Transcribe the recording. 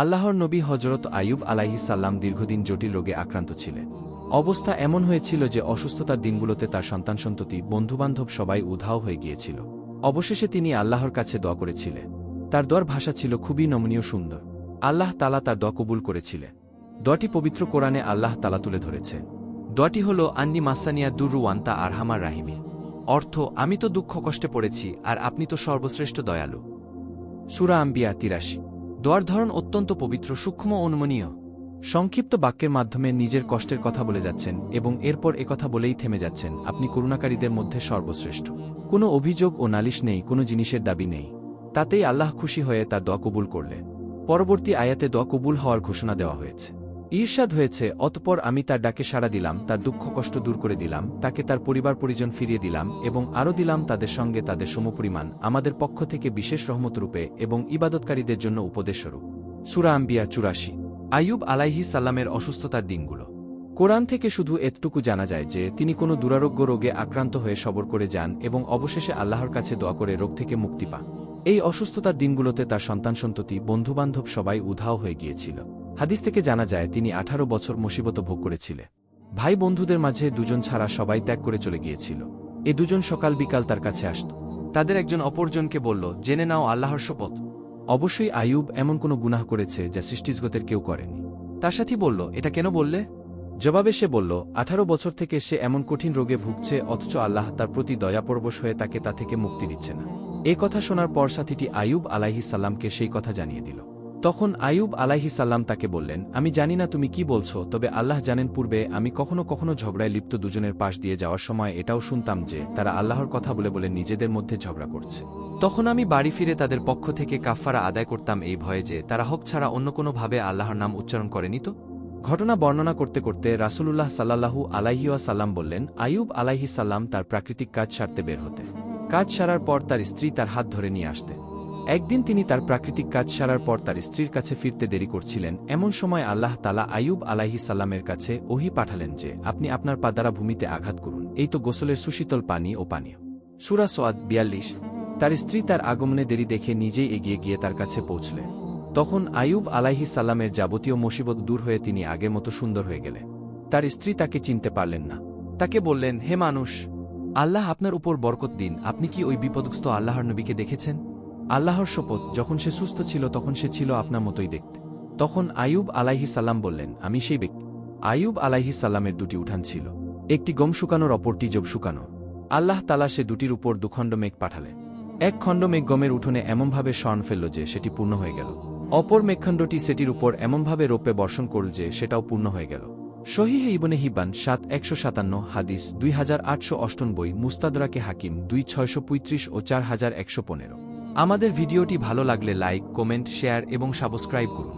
আল্লাহর নবী হজরত আয়ুব আলাইহি সাল্লাম দীর্ঘদিন জটিল রোগে আক্রান্ত ছিলেন। অবস্থা এমন হয়েছিল যে অসুস্থতার দিনগুলোতে তার সন্তান সন্ততি, বন্ধুবান্ধব সবাই উধাও হয়ে গিয়েছিল। অবশেষে তিনি আল্লাহর কাছে দোয়া করেছিলেন। তার দোয়ার ভাষা ছিল খুবই নমনীয় সুন্দর। আল্লাহ তালা তার দোয়া কবুল করেছিলেন। দোয়াটি পবিত্র কোরআনে আল্লাহ তালা তুলে ধরেছে দোয়াটি হল, আন্নি মাসানিয়া দুরু ওয়ান্তা আরহামার রাহিমি। অর্থ, আমি তো দুঃখ কষ্টে পড়েছি, আর আপনি তো সর্বশ্রেষ্ঠ দয়ালু। সুরা আম্বিয়া তিরাশি। দোয়ার ধরন অত্যন্ত পবিত্র, সূক্ষ্ম অনুমনীয়। সংক্ষিপ্ত বাক্যের মাধ্যমে নিজের কষ্টের কথা বলে যাচ্ছেন এবং এরপর একথা বলেই থেমে যাচ্ছেন। আপনি করুণাকারীদের মধ্যে সর্বশ্রেষ্ঠ। কোনো অভিযোগ ও নালিশ নেই, কোনো জিনিসের দাবি নেই। তাতেই আল্লাহ খুশি হয়ে তার দোয়া কবুল করলেন পরবর্তী আয়াতে দোয়া কবুল হওয়ার ঘোষণা দেওয়া হয়েছে। ঈর্ষাদ হয়েছে, অতপর আমি তার ডাকে সাড়া দিলাম, তার দুঃখ কষ্ট দূর করে দিলাম, তাকে তার পরিবার পরিজন ফিরিয়ে দিলাম এবং আরও দিলাম তাদের সঙ্গে তাদের সমপরিমাণ, আমাদের পক্ষ থেকে বিশেষ রহমতরূপে এবং ইবাদতকারীদের জন্য উপদেশস্বরূপ। সুরা আম্বিয়া চুরাশি। আইয়ুব আলাইহি সাল্লামের অসুস্থতার দিনগুলো। কোরআন থেকে শুধু এতটুকু জানা যায় যে, তিনি কোনো দুরারোগ্য রোগে আক্রান্ত হয়ে সবর করে যান এবং অবশেষে আল্লাহর কাছে দোয়া করে রোগ থেকে মুক্তি পান। এই অসুস্থতার দিনগুলোতে তার সন্তান সন্ততি, বন্ধুবান্ধব সবাই উধাও হয়ে গিয়েছিল। হাদিস থেকে জানা যায়, তিনি আঠারো বছর মুসিবত ভোগ করেছিলেন ভাই বন্ধুদের মাঝে দুজন ছাড়া সবাই ত্যাগ করে চলে গিয়েছিল। এ দুজন সকাল বিকাল তার কাছে আসত। তাদের একজন অপরজনকে বলল, জেনে নাও, আল্লাহর শপথ। অবশ্যই আয়ুব এমন কোনো গুনাহ করেছে যা সৃষ্টিজগতের কেউ করেনি। তার সাথী বলল, এটা কেন বললে? জবাবে সে বলল, আঠারো বছর থেকে সে এমন কঠিন রোগে ভুগছে, অথচ আল্লাহ তার প্রতি দয়াপরবশ হয়ে তাকে তা থেকে মুক্তি দিচ্ছে না। এ কথা শোনার পর সাথীটি আয়ুব আলাইহি সাল্লামকে সেই কথা জানিয়ে দিল। তখন আয়ুব আলাইহি সাল্লাম তাকে বললেন, আমি জানি না তুমি কি বলছো, তবে আল্লাহ জানেন পূর্বে আমি কখনো কখনো ঝগড়ায় লিপ্ত দুজনের পাশ দিয়ে যাওয়ার সময় এটাও শুনতাম যে তারা আল্লাহর কথা বলে বলে নিজেদের মধ্যে ঝগড়া করছে। তখন আমি বাড়ি ফিরে তাদের পক্ষ থেকে কাফফারা আদায় করতাম এই ভয়ে যে তারা হক ছাড়া অন্য কোনোভাবে আল্লাহর নাম উচ্চারণ করেনি তো? ঘটনা বর্ণনা করতে করতে রাসূলুল্লাহ সাল্লাল্লাহু আলাইহিওয়া সাল্লাম বললেন আয়ুব আলাইহি সাল্লাম তার প্রাকৃতিক কাজ সারতে বের হতে কাজ সারার পর তার স্ত্রী তার হাত ধরে নিয়ে আসতে একদিন তিনি তার প্রাকৃতিক কাজ সারার পর তার স্ত্রীর কাছে ফিরতে দেরি করছিলেন। এমন সময় আল্লাহ তালা আয়ুব আলাইহি সাল্লামের কাছে ওহি পাঠালেন যে, আপনি আপনার পা দ্বারা ভূমিতে আঘাত করুন। এই তো গোসলের সুশীতল পানি ও পানীয় সুরা সোয়াদ বিয়াল্লিশ। তার স্ত্রী তার আগমনে দেরি দেখে নিজেই এগিয়ে গিয়ে তার কাছে পৌঁছলেন তখন আয়ুব আলাইহি সাল্লামের যাবতীয় মুসিবত দূর হয়ে তিনি আগের মতো সুন্দর হয়ে গেলেন। তার স্ত্রী তাকে চিনতে পারলেন না। তাকে বললেন, হে মানুষ, আল্লাহ আপনার উপর বরকত দিন। আপনি কি ওই বিপদগ্রস্ত আল্লাহর নবীকে দেখেছেন? আল্লাহর শপথ, যখন সে সুস্থ ছিল, তখন সে ছিল আপনার মতোই দেখতে। তখন আয়ুব আলাইহি সাল্লাম বললেন, আমি সেই ব্যক্তি। আয়ুব আলাইহি সাল্লামের দুটি উঠান ছিল। একটি গম শুকানোর, অপরটি জব শুকানো আল্লাহ তালা সে দুটির উপর দুখণ্ড মেঘ পাঠালেন। এক খণ্ড মেঘ গমের উঠোনে এমনভাবে স্বর্ণ ফেলল যে সেটি পূর্ণ হয়ে গেল। অপর মেঘখণ্ডটি সেটির উপর এমনভাবে রোপে বর্ষণ করল যে সেটাও পূর্ণ হয়ে গেল। শহীহে ইবনে হিবান সাত একশো সাতান্ন, হাদিস দুই হাজার আটশো অষ্টনব্বই, মুস্তাদরাকে হাকিম দুই ছয়শো পঁয়ত্রিশ ও চার হাজার একশো পনেরো। আমাদের ভিডিওটি ভালো লাগলে লাইক কমেন্ট শেয়ার এবং সাবস্ক্রাইব করুন।